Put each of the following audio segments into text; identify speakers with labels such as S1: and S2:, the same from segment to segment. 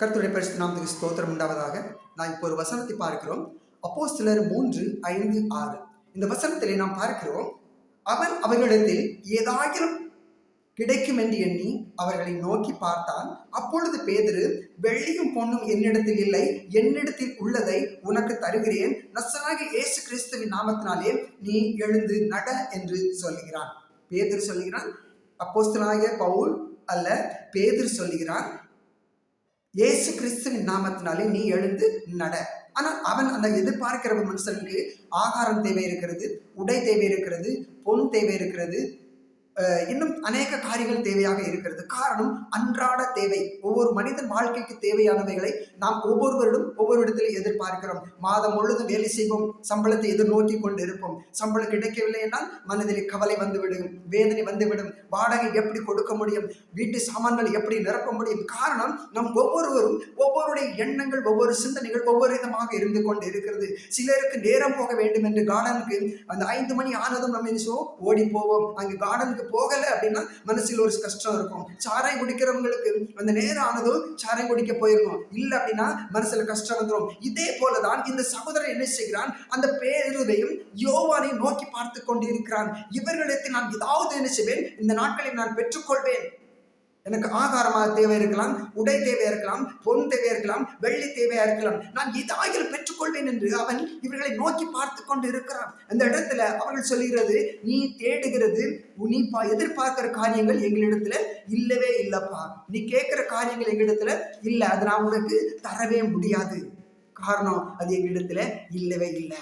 S1: கருத்துடைய பரிசு நாமத்துக்கு ஸ்தோத்திரம் உண்டாவதாக. நான் இப்போ ஒரு வசனத்தை பார்க்கிறோம். அப்போ சிலர் மூன்று ஐந்து ஆறு. இந்த வசனத்திலே நாம் பார்க்கிறோம் அவன் அவர்களிடத்தில் ஏதாயிரம் கிடைக்கும் என்று எண்ணி அவர்களை நோக்கி பார்த்தான். அப்பொழுது பேதரு வெள்ளியும் பொண்ணும் என்னிடத்தில் இல்லை. என்னிடத்தில் உள்ளதை உனக்கு தருகிறேன். நசனாகி இயேசு கிறிஸ்துவின் நாமத்தினாலே நீ எழுந்து நட என்று சொல்லுகிறான். பேதர் சொல்லுகிறான் அப்போஸ்தலனாகிய பவுல் அல்ல பேதர் சொல்லுகிறான் இயேசு கிறிஸ்துவின் நாமத்தினாலே நீ எழுந்து நட. ஆனால் அவன் அந்த எதிர்பார்க்கிற மனுஷனுக்கு ஆகாரம் தேவை இருக்கிறது உடை தேவை இருக்கிறது பொன் தேவை இருக்கிறது இன்னும் அநேக காரியங்கள் தேவையாக இருக்கிறது. காரணம் அன்றாட தேவை. ஒவ்வொரு மனிதன் வாழ்க்கைக்கு தேவையானவைகளை நாம் ஒவ்வொருவரிடம் ஒவ்வொரு இடத்திலும் எதிர்பார்க்கிறோம். மாதம் முழுதும் வேலை செய்வோம். சம்பளத்தை எதிர்நோக்கி கொண்டு இருப்போம் சம்பளம் கிடைக்கவில்லை என்றால் மனதில் கவலை வந்துவிடும் வேதனை வந்துவிடும். வாடகை எப்படி கொடுக்க முடியும்? வீட்டு சாமான்களை எப்படி நிரப்ப முடியும்? காரணம் நம் ஒவ்வொருவரும் ஒவ்வொருடைய எண்ணங்கள் ஒவ்வொரு சிந்தனைகள் ஒவ்வொரு விதமாக இருந்து கொண்டு இருக்கிறது சிலருக்கு நேரம் போக வேண்டும் என்று கார்டனுக்கு அந்த ஐந்து மணி ஆனதும் நம்ம என்ன ஓடி போவோம். அங்கே கார்டனுக்கு போகலை அப்படின்னா மனசில் ஒரு கஷ்டம் இருக்கும். சாராயம் குடிக்கிறவங்களுக்கு அந்த நேரம் ஆனதும் சாராயம் குடிக்க போயிருக்கும் இல்லை அப்படின்னா மனசுல கஷ்டம் வந்துடும். இதே போலதான் இந்த சகோதரன் என்ன செய்கிறான்? அந்த பேருதையும் யோவானை நோக்கி பார்த்து கொண்டு இருக்கிறான் இவர்களிடத்தில் நான் ஏதாவது என்ன செய்வேன்? இந்த நாட்களில் நான் பெற்றுக்கொள்வேன். எனக்கு ஆகாரமாக தேவை இருக்கலாம் உடை தேவை இருக்கலாம் பொன் தேவை இருக்கலாம் வெள்ளி தேவையா இருக்கலாம். நான் இதாயில் பெற்றுக்கொள்வேன் என்று அவன் இவர்களை நோக்கி பார்த்து கொண்டு இருக்கிறான் அந்த இடத்துல அவர்கள் சொல்லுகிறது நீ தேடுகிறது நீ பா எதிர்பார்க்கிற காரியங்கள் எங்களிடத்துல இல்லவே இல்லப்பா. நீ கேட்கிற காரியங்கள் எங்களிடத்துல இல்லை. அது நான் உனக்கு தரவே முடியாது. காரணம் அது எங்களிடத்துல இல்லவே இல்லை.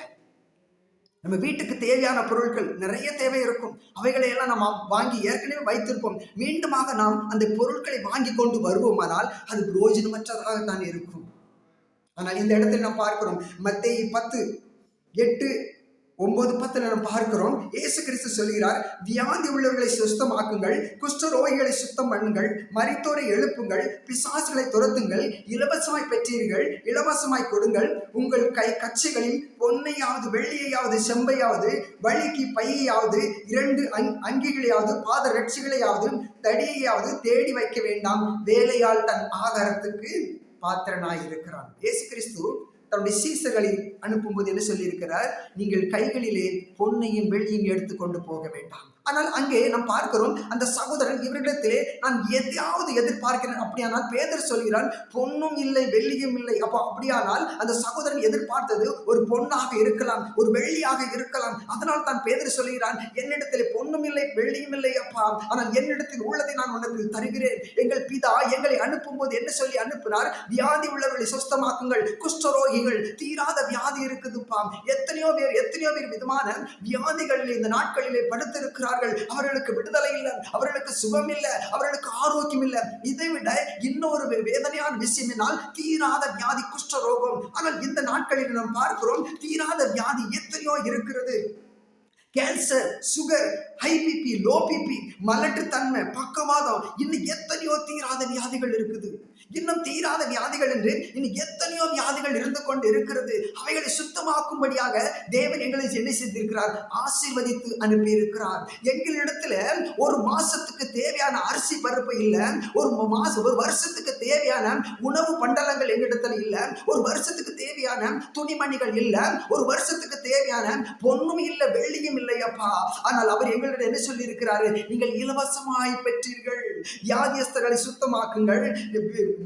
S1: நம்ம வீட்டுக்கு தேவையான பொருட்கள் நிறைய தேவை இருக்கும். அவைகளை எல்லாம் நாம் வாங்கி ஏற்கனவே வைத்திருப்போம். மீண்டுமாக நாம் அந்த பொருட்களை வாங்கி கொண்டு வருவோமானால் அது பிரயோஜனமற்றதாக இருக்கும். ஆனால் இந்த இடத்தில் நாம் பார்க்கிறோம். மத்திய பத்து எட்டு ஒன்பது பத்துல நாம் பார்க்கிறோம். ஏசு கிறிஸ்து சொல்கிறார் வியாதி உள்ளவர்களை சுத்தமாக்குங்கள் குஷ்டரோகிகளை சுத்தம் பண்ணுங்கள் மரித்தோரை எழுப்புங்கள் பிசாசுகளை துரத்துங்கள் இலவசமாய் பெற்றீர்கள் இலவசமாய் கொடுங்கள். உங்கள் கை கட்சிகளில் பொன்னையாவது வெள்ளியையாவது செம்பையாவது வழிக்கு பையையாவது இரண்டு அங் அங்கிகளையாவது பாத ரட்சிகளையாவது தடியையாவது தேடி வைக்க வேண்டாம். வேலையால் தன் ஆகாரத்துக்கு பாத்திரனாய் இருக்கிறான் ஏசு கிறிஸ்து தன்னுடைய சீசர்களின் அனுப்பும்போது என்ன சொல்லியிருக்கிறார்? நீங்கள் கைகளிலே பொன்னையும் வெள்ளியும் எடுத்துக்கொண்டு போக வேண்டாம். ஆனால் அங்கே நாம் பார்க்கிறோம் அந்த சகோதரன் இவரிடத்திலே நான் எதையாவது எதிர்பார்க்கிறேன் அப்படியானால் பேதர் சொல்கிறான் பொண்ணும் இல்லை வெள்ளியும் இல்லை. அப்போ அப்படியானால் அந்த சகோதரன் எதிர்பார்த்தது ஒரு பொண்ணாக இருக்கலாம் ஒரு வெள்ளியாக இருக்கலாம். அதனால் தான் பேதர் சொல்கிறான் என்னிடத்தில் பொண்ணும் இல்லை வெள்ளியும் இல்லை அப்பா. ஆனால் என்னிடத்தில் உள்ளதை நான் உனக்கு தருகிறேன். எங்கள் பிதா எங்களை அனுப்பும் போது என்ன சொல்லி அனுப்பினார் வியாதி உள்ளவர்களை சுஸ்தமாக்குங்கள் குஷ்டரோகிகள் தீராத வியாதி இருக்குதுப்பா. எத்தனையோ பேர் எத்தனையோ பேர் விதமான வியாதிகளில் இந்த நாட்களிலே படுத்திருக்கிறார்கள். அவர்களுக்கு விடுதலை இல்லை அவர்களுக்கு சுகம் இல்லை அவர்களுக்கு ஆரோக்கியம் இல்லை. இதை விட இன்னொரு வேதனையான விஷயம் என்னால் தீராத வியாதி குஷ்டரோகம். ஆனால் இந்த நாட்களில் நாம் பார்க்கிறோம் தீராத வியாதி எத்தனையோ இருக்கிறது. Cancer sugar high BP low BP மலட்டுத்தன்மை பக்கவாதம் இன்னும் எத்தனையோ தீராத வியாதிகள் இருக்குது. இன்னும் தீராத வியாதிகள் என்று இன்னைக்கு எத்தனையோ வியாதிகள் இருந்து கொண்டு இருக்கிறது. அவைகளை சுத்தமாக்கும்படியாக தேவன் எங்களை என்ன செய்திருக்கிறார்? ஆசீர்வதித்து அனுப்பியிருக்கிறார். எங்களிடத்துல ஒரு மாசத்துக்கு தேவையான அரிசி பருப்பு இல்லை. ஒரு மாசம் ஒரு வருஷத்துக்கு தேவையான உணவு பண்டலங்கள் எங்களிடத்துல இல்லை. ஒரு வருஷத்துக்கு தேவையான துணிமணிகள் இல்லை. ஒரு வருஷத்துக்கு தேவையான பொண்ணும் இல்லை வெள்ளியும் இல்லையப்பா. ஆனால் அவர் எங்களிடம் என்ன சொல்லி இருக்கிறாரு நீங்கள் இலவசமாய் பெற்றீர்கள். வியாதியஸ்தர்களை சுத்தமாக்குங்கள்.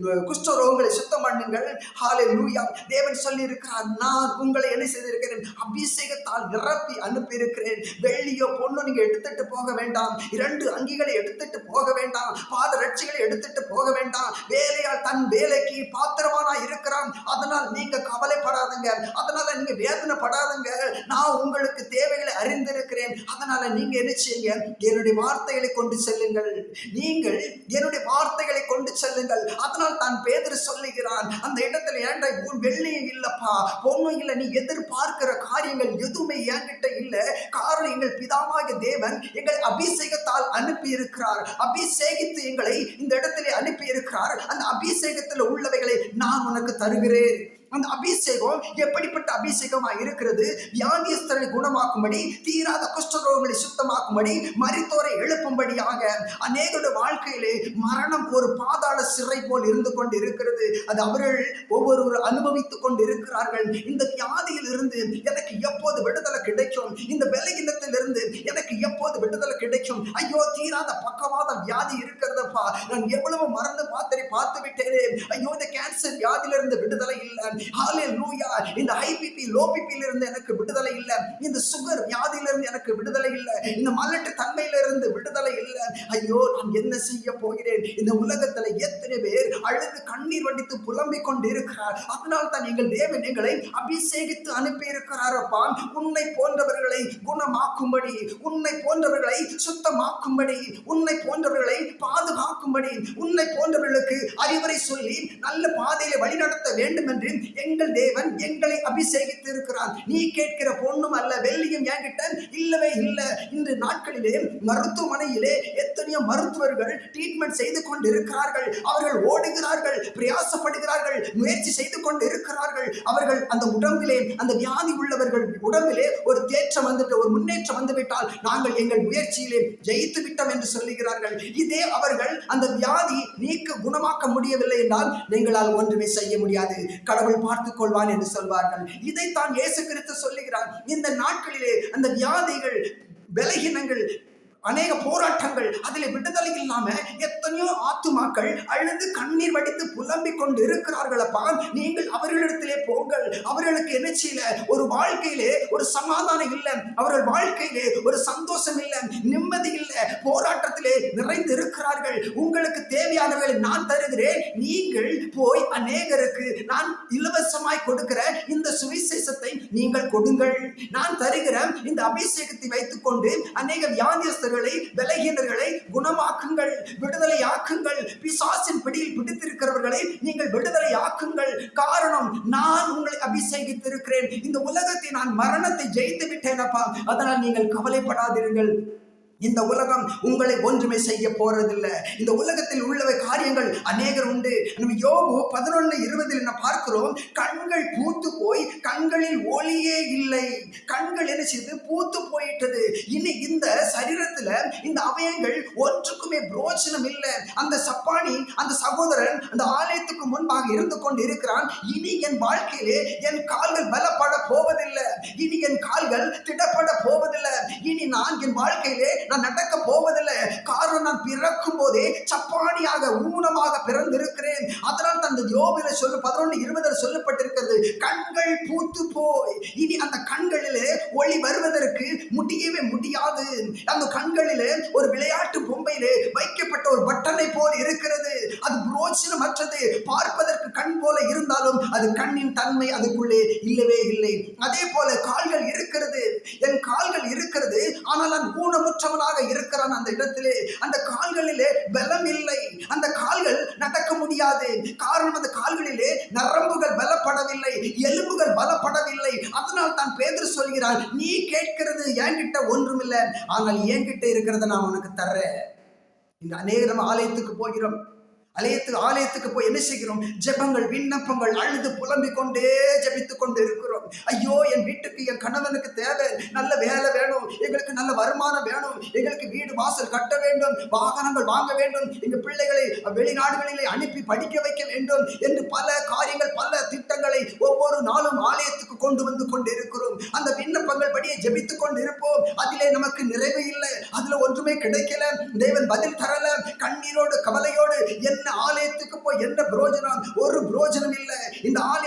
S1: குஷ்டரோகங்களை சுத்தம் பண்ணுங்கள். ஹாலே லூயா தேவன் சொல்லி இருக்கிறார் நான் உங்களை என்ன செய்திருக்கிறேன்? அபிஷேகத்தால் நிரப்பி அனுப்பியிருக்கிறேன். வெள்ளியோ பொண்ணோ நீங்க எடுத்துட்டு போக வேண்டாம். இரண்டு அங்கிகளை எடுத்துட்டு போக வேண்டாம். பாத ரட்சிகளை எடுத்துட்டு போக வேண்டாம். வேலையால் தன் வேலைக்கு பாத்திரமானா இருக்கிறான். அதனால் நீங்க கவலைப்படாதுங்க. அதனால நீங்க வேதனைப்படாதுங்க. நான் உங்களுக்கு தேவைகளை அறிந்திருக்கிறேன். அதனால நீங்க என்ன செய்யுங்க? என்னுடைய வார்த்தைகளை கொண்டு செல்லுங்கள். நீங்கள் என்னுடைய வார்த்தைகளை கொண்டு செல்லுங்கள். அதனால் தான் பேதர் சொல்லுகிறான் அந்த இடத்துல ஏண்டா உன் வெள்ளியும் இல்லப்பா பொண்ணும் இல்லை நீ எதிர்பார்க்கிற காரியங்கள் எதுவுமே என்கிட்ட இல்லை. காரணம் எங்கள் பிதாவாகிய தேவன் எங்களை அபிஷேகத்தால் அனுப்பி இருக்கிறார் அபிஷேகித்து எங்களை இந்த இடத்திலே அனுப்பி இருக்கிறார் அந்த அபிஷேகத்தில் உள்ளவைகளை நான் உனக்கு தருகிறேன். அந்த அபிஷேகம் எப்படிப்பட்ட அபிஷேகமா இருக்கிறது? வியாதியஸ்தரை குணமாக்கும்படி தீராத குஷ்டரோகங்களை சுத்தமாக்கும்படி மரித்தோரை எழுப்பும்படியாக அநேகருடைய வாழ்க்கையிலே மரணம் ஒரு பாதாள சிறை போல் இருந்து கொண்டு இருக்கிறது அது அவர்கள் ஒவ்வொருவர் அனுபவித்துக் கொண்டு இருக்கிறார்கள் இந்த வியாதியில் இருந்து எனக்கு எப்போது விடுதலை கிடைக்கும்? இந்த பலகீனத்தில் எனக்கு எப்போது விடுதலை கிடைக்கும்? ஐயோ தீராத பக்கவாத வியாதி இருக்கிறதப்பா. நான் எவ்வளவு மருந்து மாத்திரை பார்த்து விட்டேனே ஐயோ இந்த கேன்சர் வியாதியிலிருந்து விடுதலை இல்லை. ஹாலே லூயா இந்த ஹைபிபி லோ இருந்து எனக்கு விடுதலை இல்லை. இந்த சுகர் வியாதியிலிருந்து எனக்கு விடுதலை இல்லை. இந்த மலட்டு தன்மையிலிருந்து விடுதலை இல்லை. ஐயோ நான் என்ன செய்ய போகிறேன்? இந்த உலகத்துல எத்தனை பேர் அழுது கண்ணீர் வடித்து புலம்பிக் கொண்டு இருக்கிறார் அதனால் தான் எங்கள் தேவன் எங்களை அபிஷேகித்து அனுப்பி இருக்கிறாரப்பா உன்னை போன்றவர்களை குணமாக்கும்படி உன்னை போன்றவர்களை சுத்தமாக்கும்படி உன்னை போன்றவர்களை பாதுகாக்கும்படி உன்னை போன்றவர்களுக்கு அறிவுரை சொல்லி நல்ல பாதையை வழிநடத்த வேண்டும் என்று எங்கள் தேவன் எங்களை அபிஷேகித்து இருக்கிறான் நீ கேட்கிற பொண்ணும் அல்ல வெள்ளியும் என்கிட்ட இல்லவே இல்லை. இன்று நாட்களிலே மருத்துவமனையிலே எத்தனையோ மருத்துவர்கள் ட்ரீட்மெண்ட் செய்து கொண்டு இருக்கிறார்கள் அவர்கள் ஓடுகிறார்கள் பிரயாசப்படுகிறார்கள் முயற்சி செய்து கொண்டு இருக்கிறார்கள் அவர்கள் அந்த உடம்பிலே அந்த வியாதி உள்ளவர்கள் உடம்பிலே ஒரு தேற்றம் வந்துட்டு ஒரு முன்னேற்றம் வந்துவிட்டால் நாங்கள் எங்கள் முயற்சியிலே ஜெயித்து விட்டோம் என்று சொல்லுகிறார்கள். இதே அவர்கள் அந்த வியாதி நீக்க குணமாக்க முடியவில்லை என்றால் நீங்களால் ஒன்றுமே செய்ய முடியாது. கடவுள் பார்த்துக் கொள்வான் என்று சொல்வார்கள். இதைத்தான் இயேசு கிறிஸ்து சொல்லுகிறார். இந்த நாட்களிலே அந்த வியாதிகள் பலகீனங்கள் அநேக போராட்டங்கள் அதில் விடுதலை இல்லாம எத்தனையோ ஆத்துமாக்கள் அழுது கண்ணீர் வடித்து புலம்பிக் கொண்டு இருக்கிறார்களப்பா நீங்கள் அவர்களிடத்திலே போங்கள். அவர்களுக்கு என்ன செய்யல? ஒரு வாழ்க்கையிலே ஒரு சமாதானம் இல்லை. அவர்கள் வாழ்க்கையிலே ஒரு சந்தோஷம் இல்லை. நிம்மதி இல்லை. போராட்டத்திலே நிறைந்து இருக்கிறார்கள் உங்களுக்கு தேவையானவர்களை நான் தருகிறேன். நீங்கள் போய் அநேகருக்கு நான் இலவசமாய் கொடுக்கிற இந்த சுவிசேஷத்தை நீங்கள் கொடுங்கள். நான் தருகிற இந்த அபிஷேகத்தை வைத்துக்கொண்டு அநேக வியாதியஸ்தர்களை விலகினர்களை குணமாக்குங்கள் விடுதலை ஆக்குங்கள் பிசாசின் பிடியில் பிடித்திருக்கிறவர்களை நீங்கள் விடுதலை ஆக்குங்கள் காரணம் நான் உங்களை அபிஷேகித்திருக்கிறேன். இந்த உலகத்தை நான் மரணத்தை ஜெயித்து விட்டேனப்பா அதனால் நீங்கள் கவலைப்படாதீர்கள் இந்த உலகம் உங்களை ஒன்றுமே செய்ய போறதில்லை. இந்த உலகத்தில் உள்ளவை காரியங்கள் அநேகர் உண்டு. நம்ம யோபு பதினொன்று இருபதில் என்ன பார்க்கிறோம்? கண்கள் பூத்து போய் கண்களில் ஒளியே இல்லை. கண்கள் என்ன செய்து? பூத்து போயிட்டது. இனி இந்த சரீரத்துல இந்த அவயங்கள் ஒன்றுக்குமே பிரோஜனம் இல்லை. அந்த சப்பானி அந்த சகோதரன் அந்த ஆலயத்துக்கு முன்பாக இருந்து கொண்டு இருக்கிறான் இனி என் வாழ்க்கையிலே என் கால்கள் பலப்பட போவதில்லை. இனி என் கால்கள் திடப்பட போவதில்லை. இனி நான் என் வாழ்க்கையிலே நான் நடக்க போவதில்லை. காரணம் நான் பிறக்கும் போதே சப்பானியாக ஊனமாக பிறந்திருக்கிறேன். அதனால் தந்த யோபில சொல்லு பதினொன்று இருபதில் சொல்லப்பட்டிருக்கிறது கண்கள் பூத்து போய். இனி அந்த கண்களிலே ஒளி வருவதற்கு முடியவே முடியாது. அந்த கண்களிலே ஒரு விளையாட்டு பொம்மையிலே வைக்கப்பட்ட ஒரு பட்டனை போல் இருக்கிறது. அது புரோச்சனமற்றது. பார்ப்பதற்கு கண் போல இருந்தாலும் அது கண்ணின் தன்மை அதுக்குள்ளே இல்லவே இல்லை. அதே போல கால்கள் இருக்கிறது. என் கால்கள் இருக்கிறது. ஆனால் நான் ஊனமுற்றவன் கால்களாக இருக்கிறான் அந்த இடத்திலே. அந்த கால்களிலே பலம் இல்லை. அந்த கால்கள் நடக்க முடியாது. காரணம் அந்த கால்களிலே நரம்புகள் பலப்படவில்லை. எலும்புகள் பலப்படவில்லை. அதனால் தான் பேதர் சொல்கிறார் நீ கேட்கிறது என்கிட்ட ஒன்றுமில்லை. ஆனால் என்கிட்ட இருக்கிறத நான் உனக்கு தர்றேன். இந்த அநேக நம்ம ஆலயத்துக்கு போகிறோம். ஆலயத்துக்கு ஆலயத்துக்கு போய் என்ன செய்கிறோம்? ஜெபங்கள் விண்ணப்பங்கள் அழுது புலம்பிக் கொண்டே ஜெபித்துக் கொண்டு இருக்கிறோம். ஐயோ என் வீட்டுக்கு என் கணவனுக்கு தேவை நல்ல வேலை வேணும் எங்களுக்கு நல்ல வருமானம் வேணும் எங்களுக்கு வீடு வாசல் கட்ட வேண்டும் வாகனங்கள் வாங்க வேண்டும் எங்க பிள்ளைகளை வெளிநாடுகளிலே அனுப்பி படிக்க வைக்க வேண்டும் என்று பல காரியங்கள் பல திட்டங்களை ஒவ்வொரு நாளும் ஆலயத்துக்கு கொண்டு வந்து கொண்டு இருக்கிறோம் அந்த விண்ணப்பங்கள் படியே ஜெபித்துக் கொண்டு இருப்போம். அதிலே நமக்கு நிறைவு இல்லை. அதுல ஒன்றுமே கிடைக்கல. தேவன் பதில் தரல. கண்ணீரோடு கவலையோடு என்ன ஆலயத்துக்கு போய் என்ன புரோஜனம் ஒரு புரோஜனம் இல்லை. இந்த ஆலயம்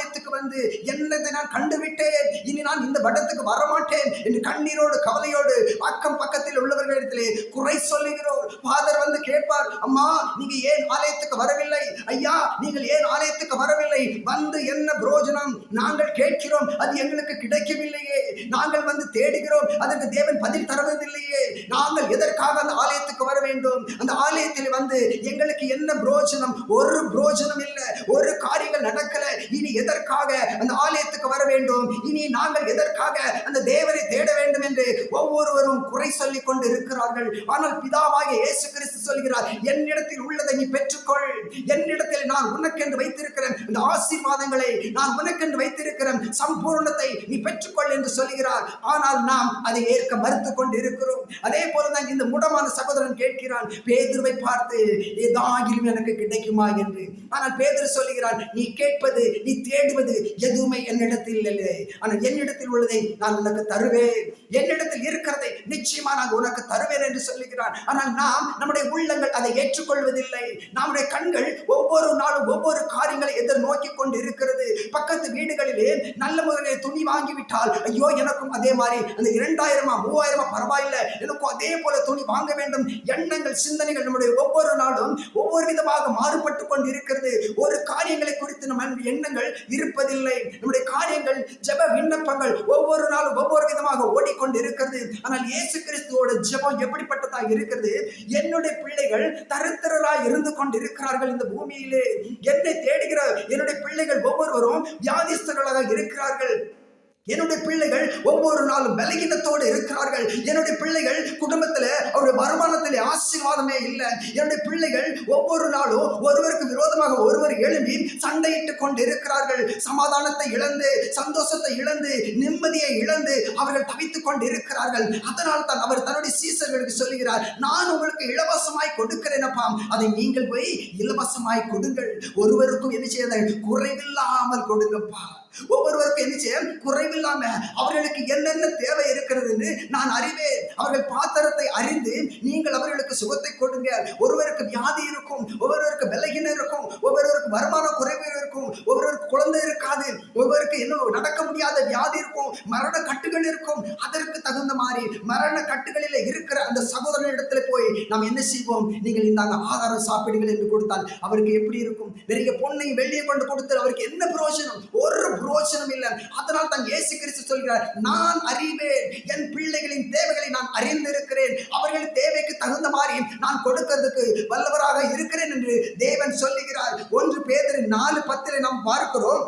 S1: வந்து என்னத்தை நான் கண்டுவிட்டேன்? இனி நான் இந்த வட்டத்துக்கு வரமாட்டேன் என்று கண்ணீரோடு கவலையோடு அக்கம் பக்கத்தில் உள்ளவர்களிடத்திலே குறை சொல்லுகிறோம். ஃபாதர் வந்து கேட்பார் அம்மா நீங்க ஏன் ஆலயத்துக்கு வரவில்லை? ஐயா நீங்கள் ஏன் ஆலயத்துக்கு வரவில்லை? வந்து என்ன புரோஜனம்? நாங்கள் கேட்கிறோம் அது எங்களுக்கு கிடைக்கவில்லையே. நாங்கள் வந்து தேடுகிறோம் அதற்கு தேவன் பதில் தருவதில்லையே. நாங்கள் எதற்காக அந்த ஆலயத்துக்கு வர வேண்டும் அந்த ஆலயத்தில் வந்து எங்களுக்கு என்ன புரோஜனம்? ஒரு புரோஜனம் இல்லை. ஒரு கா நடக்கல. இனி எதற்காக அந்த ஆலயத்துக்கு வர வேண்டும்? இனி நாங்கள் எதற்காக அந்த தேவனை தேட வேண்டும் என்று ஒவ்வொருவரும் குறை சொல்லிக் கொண்டு இருக்கிறார்கள் ஆனால் பிதாவாகிய இயேசு கிறிஸ்து சொல்கிறார் என்னிடத்தில் உள்ளதை நீ பெற்றுக்கொள். என்னிடத்தில் நான் உனக்கென்று வைத்திருக்கிறேன் இந்த ஆசீர்வாதங்களை நான் உனக்கென்று வைத்திருக்கிறேன் சம்பூர்ணத்தை நீ பெற்றுக்கொள் என்று சொல்கிறார். ஆனால் நாம் அதை ஏற்க மறுத்து கொண்டு இருக்கிறோம் அதே போலதான் இந்த முடமான சகோதரன் கேட்கிறான் பேதுருவை பார்த்து ஏதாகிலும் எனக்கு கிடைக்குமா? என்று. ஆனால் பேதுரு சொல்லுகிறான் நீ கேட்பது நீ தேடுவது எதுவுமே என்னிடத்தில் இல்லை. ஆனால் என்னிடத்தில் உள்ளதை நான் உனக்கு தருவேன். என்னிடத்தில் இருக்கிறதை நிச்சயமா நான் உனக்கு தருவேன் என்று சொல்லுகிறான். ஆனால் நாம் நம்முடைய உள்ளங்கள் அதை ஏற்றுக்கொள்வதில்லை. நம்முடைய கண்கள் ஒவ்வொரு நாளும் ஒவ்வொரு காரியங்களை எதிர்நோக்கி கொண்டு இருக்கிறது பக்கத்து வீடுகளிலே நல்ல முறையில் துணி வாங்கிவிட்டால் ஐயோ எனக்கும் அதே மாதிரி அந்த இரண்டாயிரமா மூவாயிரமா பரவாயில்லை. எனக்கும் அதே போல துணி வாங்க வேண்டும். எண்ணங்கள் சிந்தனைகள் நம்முடைய ஒவ்வொரு நாளும் ஒவ்வொரு விதமாக மாறுபட்டு கொண்டு இருக்கிறது ஒரு காரியங்களை குறித்து நம்ம எண்ணங்கள் இருப்பதில்லை. நம்முடைய காரியங்கள் ஜெப விண்ணப்பங்கள் ஒவ்வொரு நாளும் ஒவ்வொரு விதமாக ஓடிக்கொண்டு இருக்கிறது ஆனால் இயேசு கிறிஸ்துவோட ஜெபம் எப்படிப்பட்டதாக இருக்கிறது? என்னுடைய பிள்ளைகள் தருத்திரராய் இருந்து கொண்டு இருக்கிறார்கள் இந்த பூமியிலே. என்னை தேடுகிற என்னுடைய பிள்ளைகள் ஒவ்வொருவரும் வியாதிஸ்தர்களாக இருக்கிறார்கள். என்னுடைய பிள்ளைகள் ஒவ்வொரு நாளும் பலகீனத்தோடு இருக்கிறார்கள். என்னுடைய பிள்ளைகள் குடும்பத்தில் அவருடைய வருமானத்திலே ஆசீர்வாதமே இல்லை. என்னுடைய பிள்ளைகள் ஒவ்வொரு நாளும் ஒருவருக்கு விரோதமாக ஒருவர் எழும்பி சண்டையிட்டு கொண்டு இருக்கிறார்கள் சமாதானத்தை இழந்து சந்தோஷத்தை இழந்து நிம்மதியை இழந்து அவர்கள் தவித்துக் கொண்டு இருக்கிறார்கள் அதனால் தான் அவர் தன்னுடைய சீசர்களுக்கு சொல்லுகிறார் நான் உங்களுக்கு இலவசமாய் கொடுக்கிறேனப்பா அதை நீங்கள் போய் இலவசமாய் கொடுங்கள். ஒருவருக்கும் என்ன செய்ய குறைவில்லாமல் கொடுங்கப்பா. ஒவ்வொருவருக்கும் என்ன செய்ய? குறைவில்லாம அவர்களுக்கு என்னென்ன தேவை இருக்கிறதுன்னு நான் அறிவேன். அவர்கள் பாத்திரத்தை அறிந்து நீங்கள் அவர்களுக்கு சுகத்தை கொடுங்க. ஒருவருக்கு வியாதி இருக்கும் ஒவ்வொருவருக்கு பலகீனம் இருக்கும் ஒவ்வொருவருக்கு வருமான குறைவு இருக்கும் ஒவ்வொருவருக்கு குழந்தை இருக்காது ஒவ்வொருக்கு என்ன நடக்க முடியாத வியாதி இருக்கும் மரண கட்டுகள் இருக்கும். அதற்கு தகுந்த மாதிரி மரண கட்டுகளில் இருக்கிற அந்த சகோதரன் இடத்துல போய் நாம் என்ன செய்வோம்? நீங்கள் இந்த ஆகாரம் சாப்பிடுங்கள் என்று கொடுத்தால் அவருக்கு எப்படி இருக்கும்? நிறைய பொண்ணை வெளியே கொண்டு கொடுத்து அவருக்கு என்ன பிரயோஜனம்? ஒரு பிரயோஜனம் இல்லை அதனால் தான் இயேசு கிறிஸ்து சொல்கிறார் நான் அறிவேன் என் பிள்ளைகளின் தேவைகளை நான் அறிந்திருக்கிறேன். அவர்களின் தேவைக்கு தகுந்த மாதிரி நான் கொடுக்கிறதுக்கு வல்லவராக இருக்கிறேன் என்று தேவன் சொல்லுகிறார். ஒன்று பேதர் நாலு பத்தில் நாம் பார்க்கிறோம்.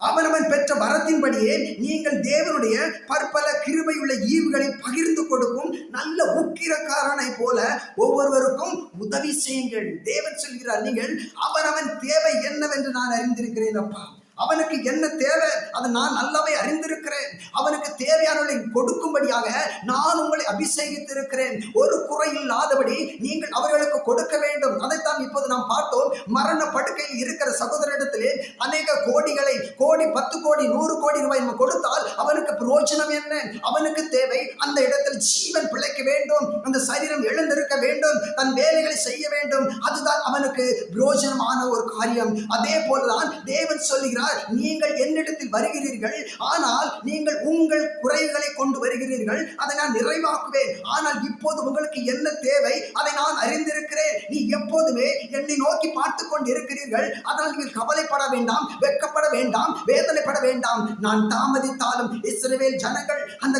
S1: அவனவன் பெற்ற வரத்தின்படியே நீங்கள் தேவனுடைய பற்பல கிருபையுள்ள ஈவுகளை பகிர்ந்து கொடுக்கும் நல்ல உக்கிரக்காரனை போல ஒவ்வொருவருக்கும் உதவி செய்யுங்கள். தேவன் சொல்கிறார் நீங்கள் அவனவன் தேவை என்னவென்று நான் அறிந்திருக்கிறேன் அப்பா. அவனுக்கு என்ன தேவை? அதை நான் நல்லாவே அறிந்திருக்கிறேன். அவனுக்கு தேவையானவர்களை கொடுக்கும்படியாக நான் உங்களை அபிஷேகித்திருக்கிறேன். ஒரு குறை இல்லாதபடி நீங்கள் அவர்களுக்கு கொடுக்க வேண்டும். அதைத்தான் இப்போது நாம் பார்த்தோம். மரண படுக்கையில் இருக்கிற சகோதரிடத்திலே அநேக கோடிகளை கோடி பத்து கோடி நூறு கோடி ரூபாய் நம்ம கொடுத்தால் அவனுக்கு பிரோஜனம் என்ன? அவனுக்கு தேவை அந்த இடத்தில் ஜீவன் பிழைக்க வேண்டும். அந்த சரீரம் எழுந்திருக்க வேண்டும். தன் வேலைகளை செய்ய வேண்டும். அதுதான் அவனுக்கு பிரயோஜனமான ஒரு காரியம். அதே போலதான் தேவன் சொல்லுகிறார் நீங்கள் என்னிடத்தில் வருகிறீர்கள் ஆனால் நீங்கள் உங்கள் குறைகளை கொண்டு வருகிறீர்கள் அதை நான் நிறைவாக்குவேன். ஆனால் இப்போது உங்களுக்கு என்ன தேவை அதை நான் அறிந்திருக்கிறேன். நீ எப்போதுமே என்னை நோக்கி பார்த்து கொண்டு இருக்கிறீர்கள் அதனால் நீங்கள் கவலைப்பட வேண்டாம் வெக்கப்பட வேண்டாம் வேதனைப்பட வேண்டாம். நான் தாமதித்தாலும் இஸ்ரேல் ஜனங்கள் அந்த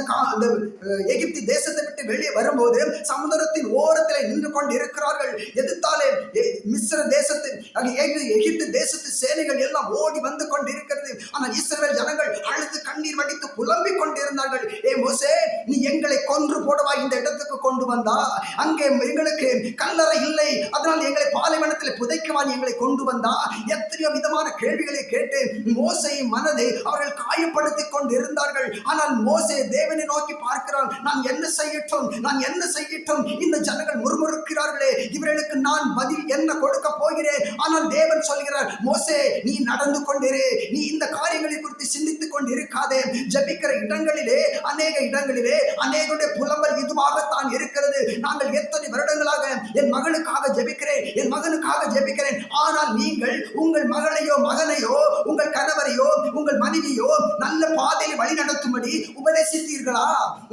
S1: எகிப்தி தேசத்தை விட்டு வெளியே வரும்போது சமுதிரத்தின் ஓரத்தில் நின்று கொண்டு இருக்கிறார்கள் எதிர்த்தாலே மிஸ்ர தேசத்து எகிப்து தேசத்து சேனைகள் எல்லாம் ஓடி வந்து கொண்டிருக்கிறது. ஆனால் இஸ்ரேல் ஜனங்கள் அழுது கண்ணீர் வடித்து புலம்பிக் கொண்டிருந்தார்கள். ஏ மோசே நீ எங்களை கொன்று போடவா? இந்த இடத்துக்கு கொண்டு வந்தா? அங்கே எங்களுக்கு கல்லறை இல்லை. அதனால் எங்களை பாலைவனத்தில் புதைக்கவா? நீ எங்களை கொண்டு வந்தா? எத்தனையோ விதமான கேள்விகளை கேட்டு மோசையின் மனதை அவர்கள் காயப்படுத்திக் கொண்டு இருந்தார்கள் ஆனால் மோசே தேவனை நோக்கி பார்க்கிறான். நான் என்ன செய்யட்டும்? நான் என்ன செய்யட்டும்? இந்த ஜனங்கள் முறுமுறுக்கிறார்களே. இவர்களுக்கு நான் பதில் என்ன கொடுக்க போகிறேன்? ஆனால் தேவன் சொல்கிறார் மோசே நீ நடந்து கொண்டிரு. நீ இந்த காரியங்களை குறித்து சிந்தித்துக் கொண்டு இருக்காதே ஜபிக்கிற இடங்களிலே அநேக இடங்களிலே அநேகருடைய புலம்பல் இதுவாகத்தான் இருக்கிறது. நாங்கள் எத்தனை வருடங்களாக என் மகளுக்காக ஜெபிக்கிறேன் என் மகனுக்காக ஜெபிக்கிறேன். ஆனால் நீங்கள் உங்கள் மகளையோ மகனையோ உங்கள் உங்கள் மனைவியோ நல்ல பாதையில் வழி நடத்தும்படி உபதேசித்தீர்களா?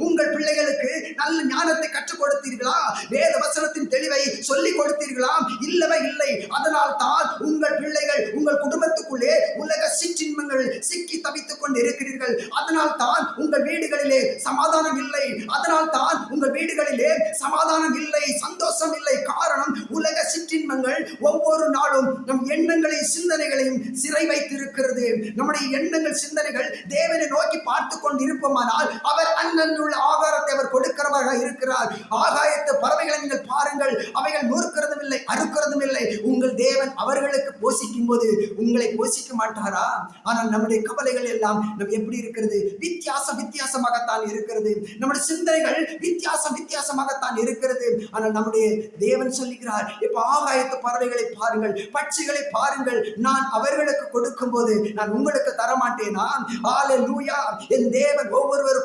S1: உங்கள் பிள்ளைகளுக்கு நல்ல ஞானத்தை கற்றுக் கொடுத்தீர்களா? வேத வசனத்தின் தெளிவை சொல்லி கொடுத்தீர்களா? இல்லவே இல்லை. அதனால் தான் உங்கள் பிள்ளைகள் உங்கள் குடும்பத்துக்குள்ளே உலக சிற்றின்பங்கள் சிக்கி தவித்துக் கொண்டு இருக்கிறீர்கள் அதனால் தான் உங்கள் வீடுகளிலே சமாதானம் இல்லை. அதனால் தான் உங்கள் வீடுகளிலே சமாதானம் இல்லை சந்தோஷம் இல்லை. காரணம் உலக சிற்றின்பங்கள் ஒவ்வொரு நாளும் நம் எண்ணங்களையும் சிந்தனைகளையும் சிறை வைத்திருக்கிறது. நம்முடைய எண்ண எண்ணங்கள் சிந்தனைகள் தேவனை நோக்கி பார்த்து கொண்டு இருப்போமானால் அவர் அண்ணனுள்ள ஆகாரத்தை அவர் கொடுக்கிறவராக இருக்கிறார். ஆகாயத்து பறவைகளை நீங்கள் பாருங்கள். அவைகள் நூறுக்கிறதும் இல்லை அறுக்கிறதும் இல்லை உங்கள் தேவன் அவர்களுக்கு போஷிக்கும் போது உங்களை போஷிக்க மாட்டாரா? ஆனால் நம்முடைய கவலைகள் எல்லாம் நம் எப்படி இருக்கிறது? வித்தியாசம் வித்தியாசமாகத்தான் இருக்கிறது. நம்முடைய சிந்தனைகள் வித்தியாசம் வித்தியாசமாகத்தான் இருக்கிறது. ஆனால் நம்முடைய தேவன் சொல்லுகிறார் இப்ப ஆகாயத்து பறவைகளை பாருங்கள். பட்சிகளை பாருங்கள். நான் அவர்களுக்கு கொடுக்கும் போது நான் உங்களுக்கு தர வரமாட்டேனா ஆலே லூயா என் தேவன் ஒவ்வொருவருக்கும்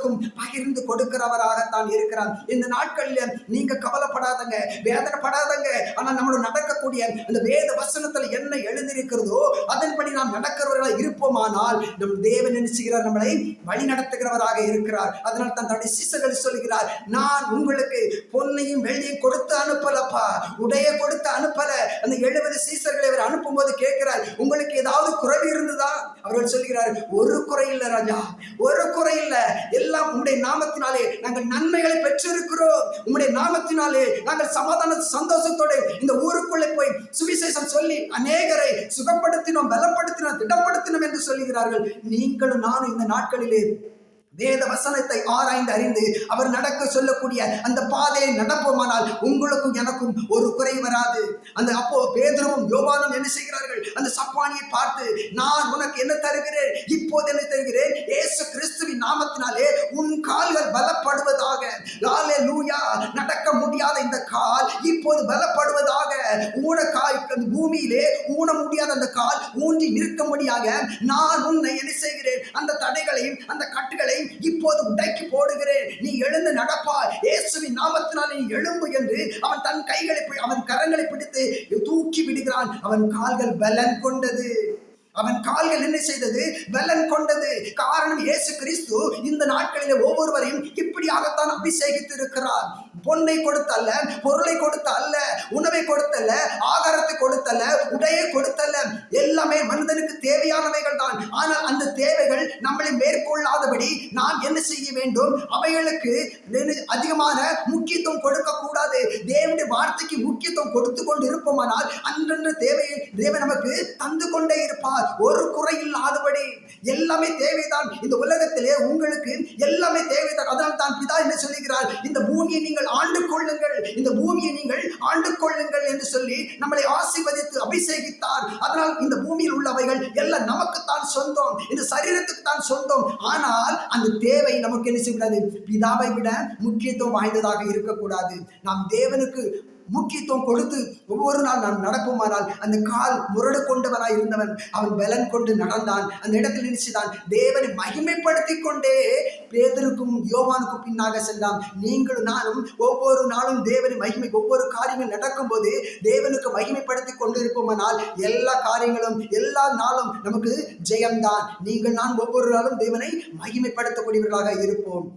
S1: கொடுக்கிறவராகத்தான் இருக்கிறார் இந்த நாட்களில் நீங்க கவலைப்படாதங்க வேதனைப்படாதங்க. ஆனா நம்மளோட நடக்கக்கூடிய அந்த வேத வசனத்துல என்ன எழுதியிருக்கிறதோ அதன்படி நாம் நடக்கிறவர்களாக இருப்போமானால் நம் தேவன் நினைச்சுகிறார் நம்மளை வழி நடத்துகிறவராக இருக்கிறார். அதனால் தான் தன்னுடைய சிசர்கள் சொல்கிறார் நான் உங்களுக்கு பொன்னையும் வெள்ளியும் கொடுத்து அனுப்பலப்பா. உடைய கொடுத்து அனுப்பல. அந்த எழுபது சீசர்களை அவர் அனுப்பும் போது கேட்கிறார் உங்களுக்கு ஏதாவது குறைவு இருந்ததா? அவர்கள் சொல்கிறார் ஒரு குறை இல்லை ராஜா. ஒரு குறை இல்லை. எல்லாம் உம்முடைய நாமத்தினாலே நாங்கள் நன்மைகளை பெற்றிருக்கிறோம். உம்முடைய நாமத்தினாலே நாங்கள் சமாதான சந்தோஷத்தோடு இந்த ஊருக்குள்ளே போய் சுவிசேஷம் சொல்லி அநேகரை சுகப்படுத்தினோம் பலப்படுத்தினோம் திடப்படுத்தினோம் என்று சொல்லுகிறார்கள். நீங்களும் நானும் இந்த நாட்களிலே வேத வசனத்தை ஆராய்ந்து அறிந்து அவர் நடக்க சொல்லக்கூடிய அந்த பாதையை நடப்போமானால் உங்களுக்கும் எனக்கும் ஒரு குறை வராது. அந்த அப்போ பேதரும் யோபானும் என்ன செய்கிறார்கள்? அந்த சப்பானியை பார்த்து நான் உனக்கு என்ன தருகிறேன்? இப்போது என்ன தருகிறேன்? ஏசு கிறிஸ்துவின் நாமத்தினாலே உன் கால்கள் பலப்படுவதாக. லாலே லூயா நடக்க முடியாத இந்த கால் இப்போது பலப்படுவதாக. ஊன கால் அந்த பூமியிலே ஊன முடியாத அந்த கால் ஊன்றி நிற்கும்படியாக நான் உன்னை என்ன செய்கிறேன்? அந்த தடைகளையும் அந்த கட்டுகளையும் இப்போது உடைக்கி போடுகிறேன். நீ எழுந்து நடப்பாய். இயேசுவின் நாமத்தினால் நீ எழும்பு என்று அவன் தன் கைகளை அவன் கரங்களை பிடித்து தூக்கி விடுகிறான். அவன் கால்கள் பலன் கொண்டது. அவன் கால்கள் என்ன செய்தது? பலன் கொண்டது. காரணம் இயேசு கிறிஸ்து இந்த நாட்களிலே ஒவ்வொருவரையும் இப்படியாகத்தான் அபிஷேகித்து இருக்கிறார் பொன்னை கொடுத்தல்ல பொருளை கொடுத்த அல்ல உணவை கொடுத்தல்ல ஆகாரத்தை கொடுத்தல்ல உடையை கொடுத்தல்ல எல்லாமே மனிதனுக்கு தேவையானவைகள் தான். ஆனால் அந்த தேவைகள் நம்மளை மேற்கொள்ளாதபடி நாம் என்ன செய்ய வேண்டும்? அவைகளுக்கு அதிகமான முக்கியத்துவம் கொடுக்க கூடாது தேவனுடைய வார்த்தைக்கு முக்கியத்துவம் கொடுத்து கொண்டு இருப்போமானால் அன்றன்று தேவையை தேவை நமக்கு தந்து கொண்டே இருப்பார். ஒரு குறை இல்லாதபடி எல்லாமே தேவைதான். இந்த உலகத்திலே உங்களுக்கு எல்லாமே தேவைதான். அதனால் தான் பிதா என்ன சொல்லுகிறார்? இந்த பூமியை நீங்கள் ஆண்டு கொள்ளுங்கள். இந்த பூமியை நீங்கள் ஆண்டு கொள்ளுங்கள் என்று சொல்லி நம்மளை ஆசிர்வதித்து அபிஷேகித்தார். அதனால் இந்த பூமியில் உள்ளவைகள் எல்லாம் நமக்குத்தான் சொந்தம். இந்த சரீரத்துக்கு தான் சொந்தம். ஆனால் அந்த தேவை நமக்கு என்ன செய்யக்கூடாது? பிதாவை விட முக்கியத்துவம் வாய்ந்ததாக இருக்கக்கூடாது. நாம் தேவனுக்கு முக்கியத்துவம் கொடுத்து ஒவ்வொரு நாள் நான் நடக்குமானால் அந்த கால் முரடு கொண்டவனாய் இருந்தவன் அவன் பலன் கொண்டு நடந்தான். அந்த இடத்தில் நினைச்சுதான் தேவனை மகிமைப்படுத்தி கொண்டே பேதருக்கும் யோவானுக்கும் பின்னாக சென்றான். நீங்களும் நானும் ஒவ்வொரு நாளும் தேவனை மகிமை ஒவ்வொரு காரியங்கள் நடக்கும்போது தேவனுக்கு மகிமைப்படுத்தி கொண்டிருப்போமானால் எல்லா காரியங்களும் எல்லா நாளும் நமக்கு ஜெயம்தான். நீங்கள் நான் ஒவ்வொரு நாளும் தேவனை மகிமைப்படுத்தக்கூடியவர்களாக இருப்போம்.